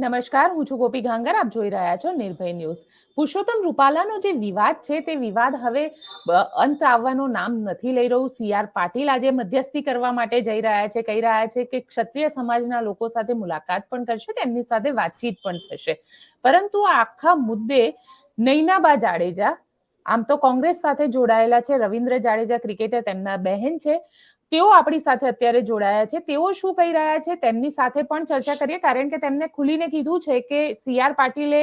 નમસ્કાર, હું છું ગોપી ગાંગર. આપ જોઈ રહ્યા છો નિર્ભય ન્યૂઝ. પુરુષોત્તમ રૂપાલાનો જે વિવાદ છે, તે વિવાદ હવે અંત આવવાનું નામ નથી લઈ રહ્યું. સી. પાટીલ આજે મધ્યસ્થી કરવા માટે જઈ રહ્યા છે, કહી રહ્યા છે કે ક્ષત્રિય સમાજના લોકો સાથે મુલાકાત પણ કરશે, તેમની સાથે વાતચીત પણ થશે. પરંતુ આખા મુદ્દે નૈનાબા જાડેજા, આમ તો કોંગ્રેસ સાથે જોડાયેલા છે, રવિન્દ્ર જાડેજા ક્રિકેટર, તેમના બહેન છે તેઓ આપણી સાથે અત્યારે જોડાયા છે. તેઓ શું કહી રહ્યા છે તેમની સાથે પણ ચર્ચા કરીએ, કારણ કે તેમને ખુલીને કીધું છે કે સી આર પાટીલે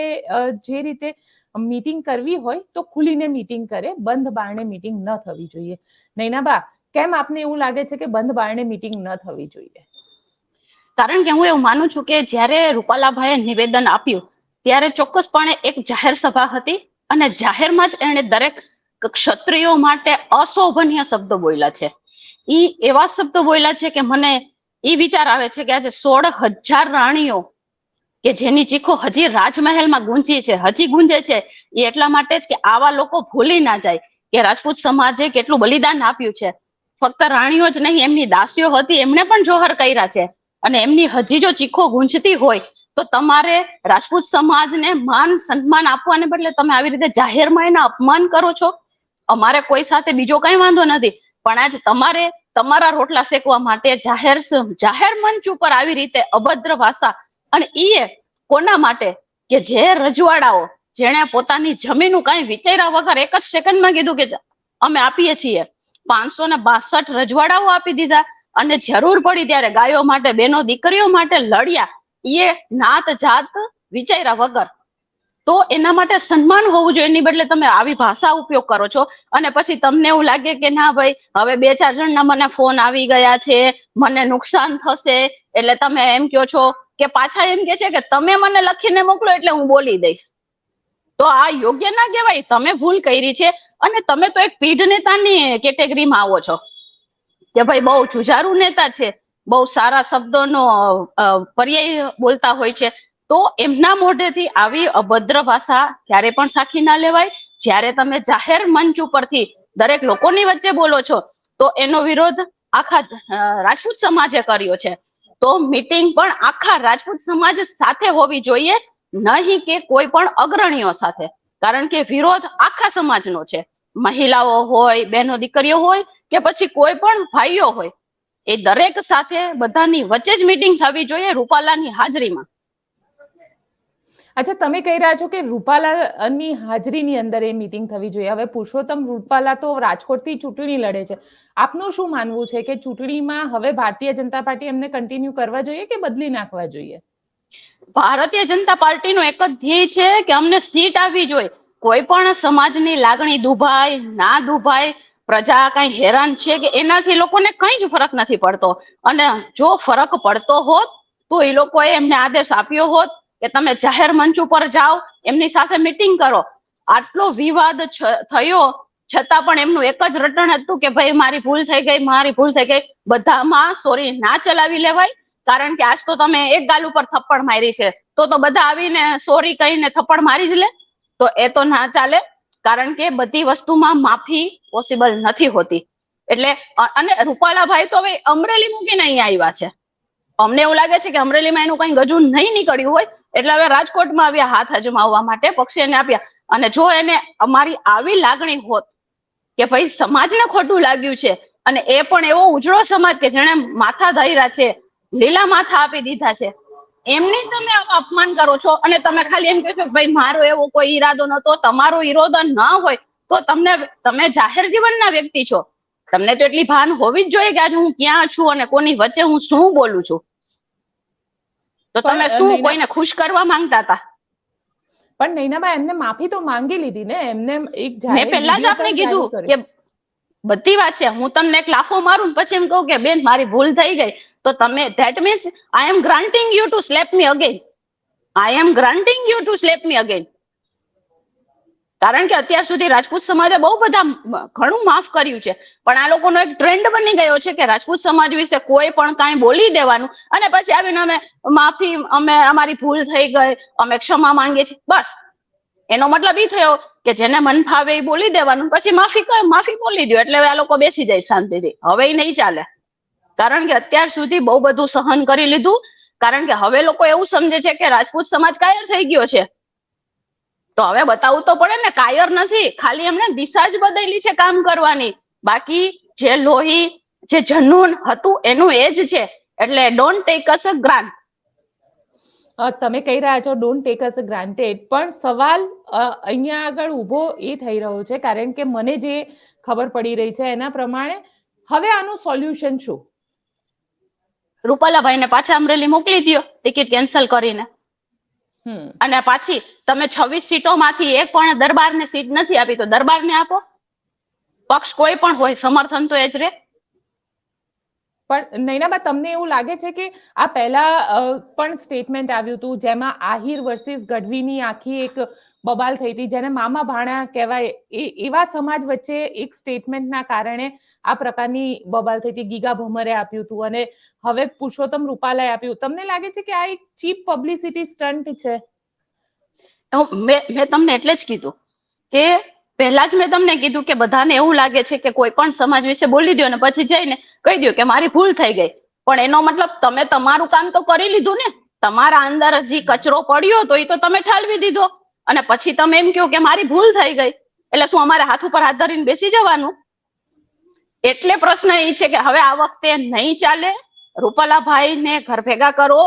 જે રીતે મીટિંગ કરવી હોય તો ખુલીને મીટિંગ કરે, બંધ બારણે મીટિંગ ન થવી જોઈએ. નૈનાબા, કેમ આપને એવું લાગે છે કે બંધ બારણે મીટિંગ ન થવી જોઈએ? કારણ કે હું એવું માનું છું કે જ્યારે રૂપાલાભાઈએ નિવેદન આપ્યું, ત્યારે ચોક્કસપણે એક જાહેર સભા હતી અને જાહેરમાં જ એણે દરેક ક્ષત્રિયો માટે અશોભનીય શબ્દો બોલ્યા છે. ઈ એવા શબ્દો બોલ્યા છે કે મને ઈ વિચાર આવે છે કે આજે સોળ હજાર રાણીઓ કે જેની ચીખો હજી રાજમહેલમાં ગુંજી છે, હજી ગુંજે છે એ એટલા માટે જ કે આવા લોકો ભૂલી ના જાય કે રાજપૂત સમાજે કેટલું બલિદાન આપ્યું છે. ફક્ત રાણીઓ જ નહીં, એમની દાસીઓ હતી એમને પણ જોહર કર્યા છે. અને એમની હજી જો ચીખો ગુંજતી હોય, તો તમારે રાજપૂત સમાજને માન, સન્માન આપવાને બદલે તમે આવી રીતે જાહેરમાં એના અપમાન કરો છો? અમારે કોઈ સાથે બીજો કઈ વાંધો નથી. પણ આજ તમારે તમારા રોટલા શેકવા માટે જાહેર જાહેર મંચ ઉપર આવી રીતે અભદ્ર ભાષા અને ઈએ કોના માટે? કે જે રજવાડાઓ જેણે પોતાની જમીનનું કાંઈ વિચાર્યા વગર એક જ સેકન્ડમાં કીધું કે અમે આપીએ છીએ. પાંચસો ને બાસઠ રજવાડાઓ આપી દીધા અને જરૂર પડી ત્યારે ગાયો માટે, બેનો દીકરીઓ માટે લડ્યા. એ નાત જાત વિચાર્યા વગર તો એના માટે સન્માન હોવું જોઈએ. એની બદલે તમે આવી ભાષા ઉપયોગ કરો છો. અને પછી તમને એવું લાગે કે ના ભાઈ, હવે બે ચાર જણના મને ફોન આવી ગયા છે, મને નુકસાન થશે. એટલે તમે એમ કહો છો કે પાછા એમ કે છે કે તમે મને લખીને મોકલો એટલે હું બોલી દઈશ. તો આ યોગ્ય ના કહેવાય. તમે ભૂલ કરી છે. અને તમે તો એક પીઢ નેતાની કેટેગરીમાં આવો છો. કે ભાઈ બહુ જુજારુ નેતા છે. બહુ સારા શબ્દોનો પર્યાય બોલતા હોય છે. તો એમના મોઢેથી આવી અભદ્ર ભાષા ક્યારે પણ સાખી ના લેવાય. જ્યારે તમે જાહેર મંચ ઉપરથી દરેક લોકોની વચ્ચે બોલો છો, તો એનો વિરોધ આખા રાજપૂત સમાજે કર્યો છે. તો મીટિંગ પણ આખા રાજપૂત સમાજ સાથે હોવી જોઈએ, નહીં કે કોઈ પણ અગ્રણીઓ સાથે. કારણ કે વિરોધ આખા સમાજનો છે. મહિલાઓ હોય, બહેનો દીકરીઓ હોય, કે પછી કોઈ પણ ભાઈઓ હોય, એ દરેક સાથે બધાની વચ્ચે જ મીટિંગ થવી જોઈએ રૂપાલાની હાજરીમાં. અચ્છા, તમે કહી રહ્યા છો કે રૂપાલાની હાજરીની અંદર એ મિટિંગ થવી જોઈએ. હવે પુરુષોત્તમ રૂપાલા તો રાજકોટથી ચૂંટણી લડે છે. આપનું શું માનવું છે કે ચૂંટણીમાં હવે ભારતીય જનતા પાર્ટી એમને કન્ટિન્યુ કરવા જોઈએ કે બદલી નાખવા જોઈએ? ભારતીય જનતા પાર્ટીનો એક જ ધ્યેય છે કે અમને સીટ આવવી જોઈએ. કોઈ પણ સમાજની લાગણી દુભાય, ના દુભાય, પ્રજા કઈ હેરાન છે કે એનાથી લોકોને કઈ જ ફરક નથી પડતો. અને જો ફરક પડતો હોત, તો એ લોકોએ એમને આદેશ આપ્યો હોત કે તમે જાહેર મંચ ઉપર જાઓ, એમની સાથે મીટિંગ કરો. આટલો વિવાદ થયો, છતાં પણ એમનું એક જ રટણ હતું કે ભાઈ, મારી ભૂલ થઈ ગઈ, મારી ભૂલ થઈ ગઈ. બધામાં સોરી ના ચલાવી લેવાય, કારણ કે આજ તો તમે એક ગાલ ઉપર થપ્પડ મારી છે. તો તો બધા આવીને સોરી કહીને થપ્પડ મારી જ લે. તો એ તો ના ચાલે, કારણ કે બધી વસ્તુમાં માફી પોસિબલ નથી હોતી. એટલે અને રૂપાલાભાઈ તો હવે અમરેલી મૂકીને અહીંયા આવ્યા છે. અમને એવું લાગે છે કે અમરેલીમાં એનું કઈ ગજુ નહીં નીકળ્યું હોય, એટલે હવે રાજકોટમાં આવ્યા હાથ અજમાવવા માટે પક્ષીને આપ્યા. અને જો એને અમારી આવી લાગણી હોત કે ભાઈ સમાજને ખોટું લાગ્યું છે, અને એ પણ એવો ઉજળો સમાજ કે જેને માથા ધર્યા છે, લીલા માથા આપી દીધા છે, એમની તમે અપમાન કરો છો. અને તમે ખાલી એમ કહો છો ભાઈ મારો એવો કોઈ ઈરાદો નતો તમારો ઈરાદો ન હોય, તો તમને, તમે જાહેર જીવનના વ્યક્તિ છો. તમને તો એટલી ભાન હોવી જ જોઈએ કે આજે હું ક્યાં છું અને કોની વચ્ચે હું શું બોલું છું? તો તમે શું કોઈને ખુશ કરવા માંગતા હતા? પણ નૈનાબા એમને માફી તો માંગી લીધી ને. એમને એક મેં પહેલા જ આપણે કીધું કે બધી વાત છે. હું તમને એક લાફો મારું પછી એમ કહું કે બેન મારી ભૂલ થઈ ગઈ. તો તમે that means I am granting you to slap me again I am granting you to slap me again કારણ કે અત્યાર સુધી રાજપૂત સમાજે બહુ બધા ઘણું માફ કર્યું છે. પણ આ લોકોનો એક ટ્રેન્ડ બની ગયો છે કે રાજપૂત સમાજ વિશે કોઈ પણ કાંઈ બોલી દેવાનું અને પછી આવીને અમે માફી, અમે અમારી ભૂલ થઈ ગઈ, અમે ક્ષમા માંગીએ છીએ. બસ. એનો મતલબ એ થયો કે જેને મન ફાવે એ બોલી દેવાનું, પછી માફી માફી બોલી દો એટલે આ લોકો બેસી જાય શાંતિથી. હવે નહીં ચાલે. કારણ કે અત્યાર સુધી બહુ બધું સહન કરી લીધું. કારણ કે હવે લોકો એવું સમજે છે કે રાજપૂત સમાજ કાયર થઈ ગયો છે. તો હવે બતાવવું તો પડે ને કાયર નથી. ખાલી એમને દિશા જ બદલી છે કામ કરવાની. બાકી જે લોહી જે જનૂન હતું એનું એ જ છે. એટલે don't take us a grant તમે કહી રહ્યા છો ડોન્ટ ટેક અસ ગ્રાન્ટેડ પણ સવાલ અહીંયા આગળ ઊભો એ થઈ રહ્યો છે કારણ કે મને જે ખબર પડી રહી છે એના પ્રમાણે હવે આનું સોલ્યુશન શું? રૂપાલાભાઈ ને પાછા અમરેલી મોકલી દો ટિકિટ કેન્સલ કરીને. અને પાછી તમે છવ્વીસ સીટોમાંથી એક પણ દરબારને સીટ નથી આપી, તો દરબારને આપો. પક્ષ કોઈ પણ હોય, સમર્થન તો એ જ રે. પણ નૈનાબા, તમને એવું લાગે છે કે આ પહેલા પણ સ્ટેટમેન્ટ આવ્યું હતું, જેમાં આહિર વર્સિસ ગઢવીની આખી એક બબાલ થઈ હતી, જેને મામા ભાણા કહેવાય, એ, એવા સમાજ વચ્ચે એક સ્ટેટમેન્ટના કારણે આ પ્રકારની બબાલ થઈ હતી, ગીગા ભમરે આપ્યું હતું અને હવે પુરુષોત્તમ રૂપાલાએ આપ્યું તમને લાગે છે કે આ એક ચીપ પબ્લિસિટી સ્ટન્ટ છે? મેં તમને એટલે જ કીધું કે પહેલા જ મેં તમને કીધું કે બધાને એવું લાગે છે કે કોઈ પણ સમાજ વિશે બોલી દો ને પછી જઈને કહી દો કે મારી ભૂલ થઈ ગઈ. પણ એનો મતલબ તમે તમારું કામ તો કરી લીધું ને. તમારા અંદર જે કચરો પડ્યો તો એ તો તમે ઠાલવી દીધો. અને પછી તમે એમ કહો કે મારી ભૂલ થઈ ગઈ. એટલે શું અમારે હાથ ઉપર હાથ ધરીને બેસી જવાનું? એટલે પ્રશ્ન એ છે કે હવે આ વખતે નહીં ચાલે? રૂપાલાભાઈ ને ઘર ભેગા કરો.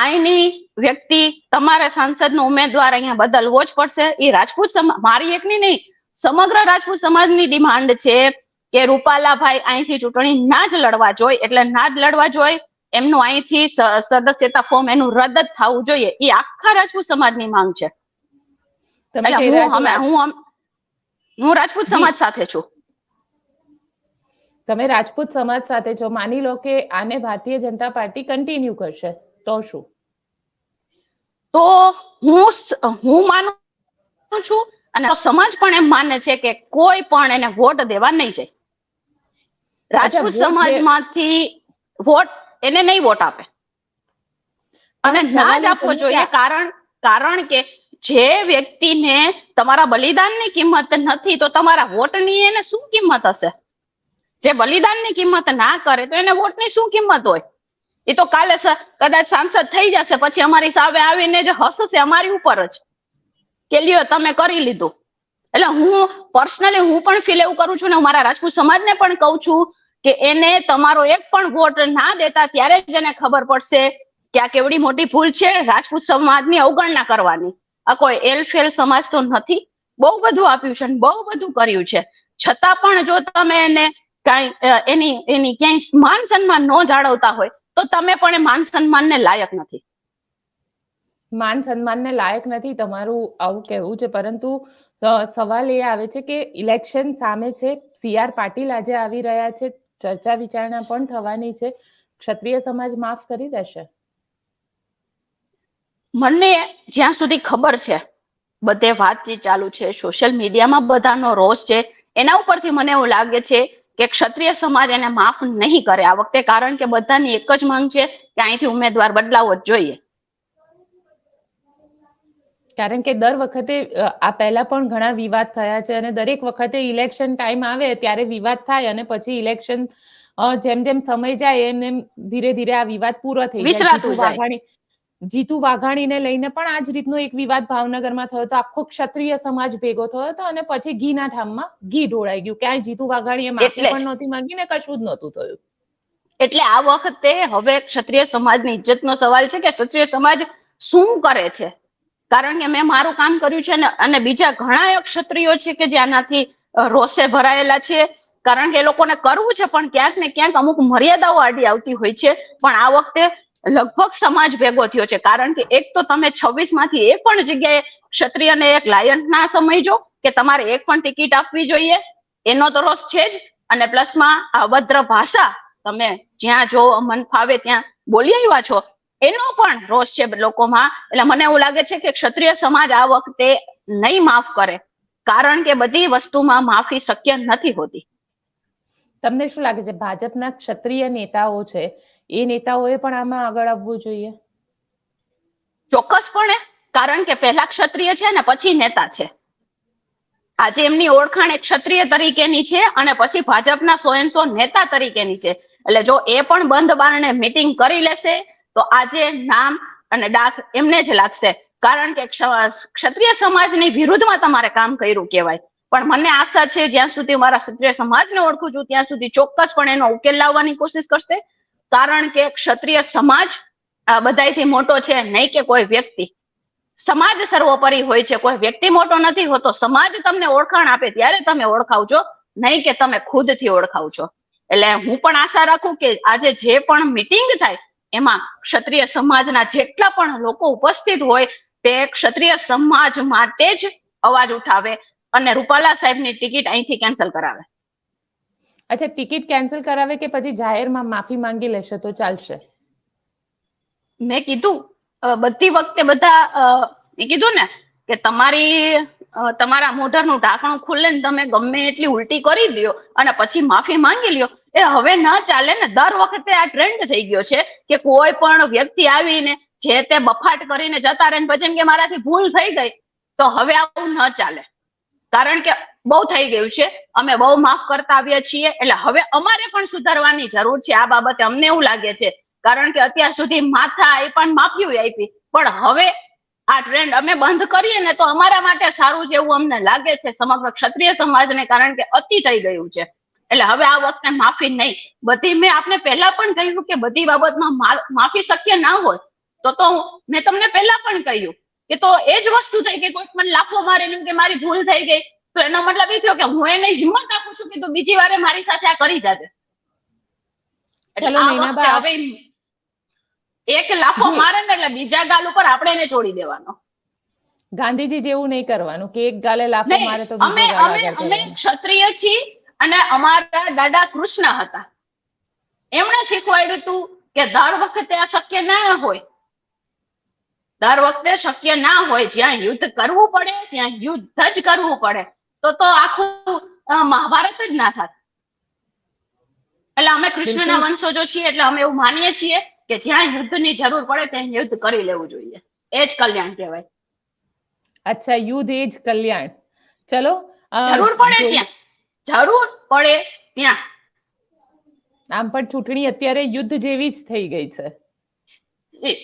આઈની વ્યક્તિ તમારે સાંસદનો ઉમેદવાર અહીંયા બદલવો જ પડશે. એ રાજપૂત સમાજ, મારી એકની નહીં. સમગ્ર રાજપૂત સમાજની ડિમાન્ડ છે કે રૂપાલાભાઈ અહીંથી ચૂંટણી ના જ લડવા જોઈએ એટલે ના જ લડવા જોઈએ એમનું અહીંથી સદસ્યતા ફોર્મ એનું રદ જ થવું જોઈએ એ આખા રાજપૂત સમાજની માંગ છે. હું હું હું રાજપૂત સમાજ સાથે છું. તમે રાજપૂત સમાજ સાથે છો માની લો કે આને ભારતીય જનતા પાર્ટી કન્ટિન્યુ કરશે તો શું? તો હું હું માનું છું અને સમાજ પણ એમ માને છે કે કોઈ પણ એને વોટ દેવા નહીં જાય. રાજપૂત સમાજમાંથી વોટ એને નહીં વોટ આપે. અને ના જ આપવો જોઈએ કારણ કારણ કે જે વ્યક્તિને તમારા બલિદાનની કિંમત નથી તો તમારા વોટની એને શું કિંમત હશે? જે બલિદાનની કિંમત ના કરે તો એને વોટની શું કિંમત હોય? એ તો કાલે કદાચ સાંસદ થઈ જશે પછી અમારી સામે આવીને જે હસશે અમારી ઉપર જ. કે લ્યો તમે કરી લીધું. એટલે હું પર્સનલી હું પણ ફીલ એવું કરું છું ને મારા રાજપૂત સમાજને પણ કહું છું કે એને તમારો એક પણ વોટ ના દેતા ત્યારે જ એને ખબર પડશે કે આ કેવડી મોટી ભૂલ છે, રાજપૂત સમાજની અવગણના કરવાની. આ કોઈ એલફેલ સમાજ તો નથી. બહુ બધું આપ્યું છે બહુ બધું કર્યું છે. છતાં પણ જો તમે એને કાંઈ એની એની ક્યાંય માન સન્માન ન જાળવતા હોય, તો તમે પણ માન સન્માનને લાયક નથી. માન સન્માનને લાયક નથી, તમારું આવું કહેવું છે. પરંતુ સવાલ એ આવે છે કે ઇલેક્શન સામે છે સીઆર પાટીલ આજે આવી રહ્યા છે, ચર્ચા વિચારણા પણ થવાની છે. ક્ષત્રિય સમાજ માફ કરી દેશે. મને જ્યાં સુધી ખબર છે, બધે વાતચીત ચાલુ છે, સોશિયલ મીડિયામાં બધાનો રોષ છે. એના ઉપરથી મને એવું લાગે છે કે ક્ષત્રિય સમાજ એને માફ નહીં કરે. આ વખતે કારણ કે બધાની એક જ માંગ છે કે અહીંથી ઉમેદવાર બદલાવો જ જોઈએ. કારણ કે દર વખતે આ પહેલા પણ ઘણા વિવાદ થયા છે અને દરેક વખતે ઇલેક્શન ટાઈમ આવે ત્યારે વિવાદ થાય અને પછી ઇલેક્શન જેમ જેમ સમય જાય એમ એમ ધીરે ધીરે આ વિવાદ પૂરો થઈ જાય. જીતુ વાઘાણીને લઈને પણ આ જ રીતનો એક વિવાદ ભાવનગરમાં થયો હતો. આખો ક્ષત્રિય સમાજ ભેગો થયો હતો અને પછી ઘીના ઠામમાં ઘી ઢોળાઈ ગયું. ક્યાંય જીતુ વાઘાણીએ માફી. પણ નહોતી માંગી ને કશું જ નહોતું થયું. એટલે આ વખતે હવે ક્ષત્રિય સમાજની ઇજ્જતનો સવાલ છે કે ક્ષત્રિય સમાજ શું કરે છે? કારણ કે મેં મારું કામ કર્યું છે અને બીજા ઘણા ક્ષત્રિયો છે કે જે રોષે ભરાયેલા છે. કારણ કે એ લોકોને કરવું છે, પણ ક્યાંક ને ક્યાંક અમુક મર્યાદાઓ આડી આવતી હોય છે. પણ આ વખતે લગભગ સમાજ ભેગો થયો છે. કારણ કે એક તો તમે છવ્વીસમાંથી એક પણ જગ્યાએ ક્ષત્રિયને એક લાયન ના સમજો કે તમારે એક પણ ટિકિટ આપવી જોઈએ. એનો તો રોષ છે જ. અને પ્લસમાં અભદ્ર ભાષા, તમે જ્યાં જો મન ફાવે ત્યાં બોલી આવ્યા છો. એનો પણ રોષ છે લોકોમાં. એટલે મને એવું લાગે છે કે ક્ષત્રિય સમાજ આ વખતે નહીં માફ કરે. કારણ કે બધી વસ્તુમાં માફી શક્ય નથી હોતી. તમને શું લાગે છે ભાજપના ક્ષત્રિય નેતાઓ છે એ નેતાઓએ પણ આમાં આગળ આવવું જોઈએ? ચોક્કસપણે. કારણ કે પહેલા ક્ષત્રિય છે ને પછી નેતા છે. આજે એમની ઓળખાણ એક ક્ષત્રિય તરીકેની છે અને પછી ભાજપના સો એન સો નેતા તરીકેની છે. એટલે જો એ પણ બંધ બારણે મીટિંગ કરી લેશે તો આજે નામ અને ડાક એમને જ લાગશે. કારણ કે ક્ષત્રિય સમાજની વિરુદ્ધમાં તમારે કામ કર્યું કહેવાય. પણ મને આશા છે જ્યાં સુધી મારા ક્ષત્રિય સમાજને ઓળખું છું, ત્યાં સુધી ચોક્કસપણે એનો ઉકેલ લાવવાની કોશિશ કરશે. કારણ કે ક્ષત્રિય સમાજ બધાથી મોટો છે, નહીં કે કોઈ વ્યક્તિ. સમાજ સર્વોપરી હોય છે. કોઈ વ્યક્તિ મોટો નથી હોતો. સમાજ તમને ઓળખાણ આપે ત્યારે તમે ઓળખાવ છો નહીં કે તમે ખુદથી ઓળખાવ છો એટલે હું પણ આશા રાખું કે આજે જે પણ મિટિંગ થાય એમાં ક્ષત્રિય સમાજના જેટલા પણ લોકો ઉપસ્થિત હોય તે ક્ષત્રિય સમાજ માટે જ અવાજ ઉઠાવે અને રૂપાલા સાહેબની ટિકિટ અહીંથી કેન્સલ કરાવે. અચ્છા ટિકિટ કેન્સલ કરાવે કે પછી જાહેરમાં માફી માંગી લેશે તો ચાલશે? મેં કીધું બધી વખતે બધા મેં કીધું ને કે તમારી તમારા મોઢરનું ઢાંકણું ખુલ્લે ને તમે ગમે એટલી ઉલટી કરી દ્યો અને પછી માફી માંગી લ્યો. એ હવે ન ચાલે ને, દર વખતે આ ટ્રેન્ડ થઈ ગયો છે કે કોઈ પણ વ્યક્તિ આવીને જે તે બફાટ કરીને જતા રહે પછી કે મારાથી ભૂલ થઈ ગઈ, તો હવે આવું ન ચાલે. કારણ કે બહુ થઈ ગયું છે, અમે બહુ માફ કરતા આવ્યા છીએ, એટલે હવે અમારે પણ સુધારવાની જરૂર છે, આ બાબતે અમને એવું લાગે છે. કારણ કે અત્યાર સુધી માથા આપ્યા માફી આપી, પણ હવે આ ટ્રેન્ડ અમે બંધ કરીએ ને તો અમારા માટે સારું જેવું અમને લાગે છે, સમગ્ર ક્ષત્રિય સમાજને, કારણ કે અતિ થઈ ગયું છે. એટલે હવે આ વખતે માફી નહીં. બધી મેં આપને પહેલા પણ કહ્યું કે બધી બાબતમાં માફી શક્ય ના હોય તો તો મેં તમને પહેલા પણ કહ્યું કે તો એ જ વસ્તુ થઈ કે કોઈક મને લાફો મારેલું કે મારી ભૂલ થઈ ગઈ તો એનો મતલબ એ થયો કે હું એને હિંમત આપું છું કે તું બીજી વારે મારી સાથે આ કરી જાજે. એટલે આ વખતે હવે એક લાફો મારે ને એટલે બીજા ગાલ ઉપર આપણે એને છોડી દેવાનો. ગાંધીજી જેવું નહીં કરવાનું કે એક ગાલે લાફો મારે તો અમે અમે અમે ક્ષત્રિય છીએ અને અમારા દાદા કૃષ્ણ હતા. એમણે શીખવાડ્યું હતું કે દર વખતે આ શક્ય ના હોય. દર વખતે શક્ય ના હોય જ્યાં યુદ્ધ કરવું પડે ત્યાં યુદ્ધ જ કરવું પડે. તો તો આખું મહાભારત જ ના થાત એટલે અમે કૃષ્ણના વંશોજો છીએ એટલે અમે એવું માનીએ છીએ કે જ્યાં યુદ્ધની જરૂર પડે ત્યાં યુદ્ધ કરી લેવું જોઈએ. એ જ કલ્યાણ કહેવાય. અચ્છા યુદ્ધ એ જ કલ્યાણ. ચલો જરૂર પડે ત્યાં. જરૂર પડે ત્યાં. આમ પણ ચૂંટણી અત્યારે યુદ્ધ જેવી જ થઈ ગઈ છે.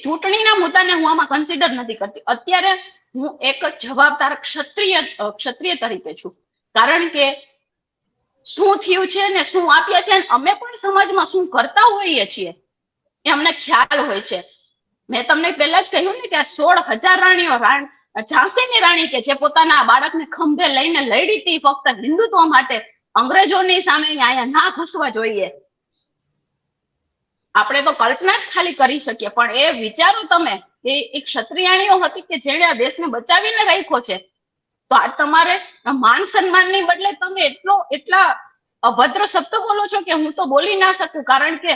ચૂંટણીના મુદ્દાને હું આમાં કન્સિડર નથી કરતી. અત્યારે હું એક જવાબદાર ક્ષત્રિય ક્ષત્રિય તરીકે છું. કારણ કે શું થયું છે ને શું આપ્યા છે અને અમે પણ સમાજમાં શું કરતા હોઈએ છીએ એ અમને ખ્યાલ હોય છે. મેં તમને પહેલા જ કહ્યું ને કે સોળ હજાર રાણીઓ રાણ ઝાંસીની રાણી કે જે પોતાના બાળકને ખંભે લઈને લડી હતી ફક્ત હિન્દુત્વ માટે, અંગ્રેજોની સામે અહીંયા ના ઘૂસવા જોઈએ. આપણે તો કલ્પના જ ખાલી કરી શકીએ, પણ એ વિચારો તમે એક ક્ષત્રિયાણીઓ હતી કે જેણે આ દેશને બચાવીને રાખ્યો છે, તો આ તમારે માન સન્માનની બદલે તમે એટલો, એટલા અભદ્ર શબ્દ બોલો છો કે હું તો બોલી ના શકું, કારણ કે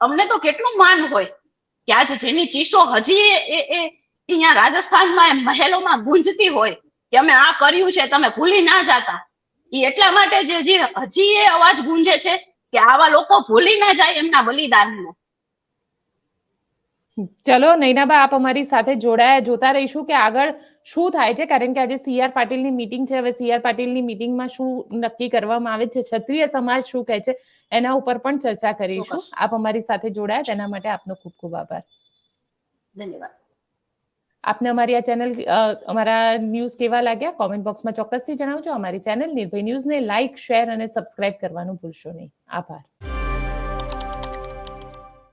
અમને તો કેટલું માન હોય, કે આજે જેની ચીસો હજી એ એ એ અહીંયા રાજસ્થાનમાં મહેલોમાં ગુંજતી હોય કે અમે આ કર્યું છે તમે ભૂલી ના જાતા. એ એટલા માટે જે જે હજી એ અવાજ ગુંજે છે કે આવા લોકો ભૂલી ના જાય એમના બલિદાનને. ચલો નૈનાબા આપ અમારી સાથે જોડાયા. જોતા રહીશું કે આગળ શું થાય છે કારણ કે આજે સીઆર પાટીલની મીટિંગ છે. હવે સીઆર પાટીલની મીટિંગમાં શું નક્કી કરવામાં આવે છે ક્ષત્રિય સમાજ શું કહે છે એના ઉપર પણ ચર્ચા કરીશું. આપ અમારી સાથે જોડાયા તેના માટે આપનો ખૂબ ખૂબ આભાર. ધન્યવાદ. આપને અમારી આ ચેનલ અમારા ન્યૂઝ કેવા લાગ્યા? કોમેન્ટ બોક્સમાં ચોક્કસથી જણાવજો. અમારી ચેનલ નિર્ભય ન્યૂઝને લાઇક શેર અને સબસ્ક્રાઇબ કરવાનું ભૂલશો નહીં. આભાર.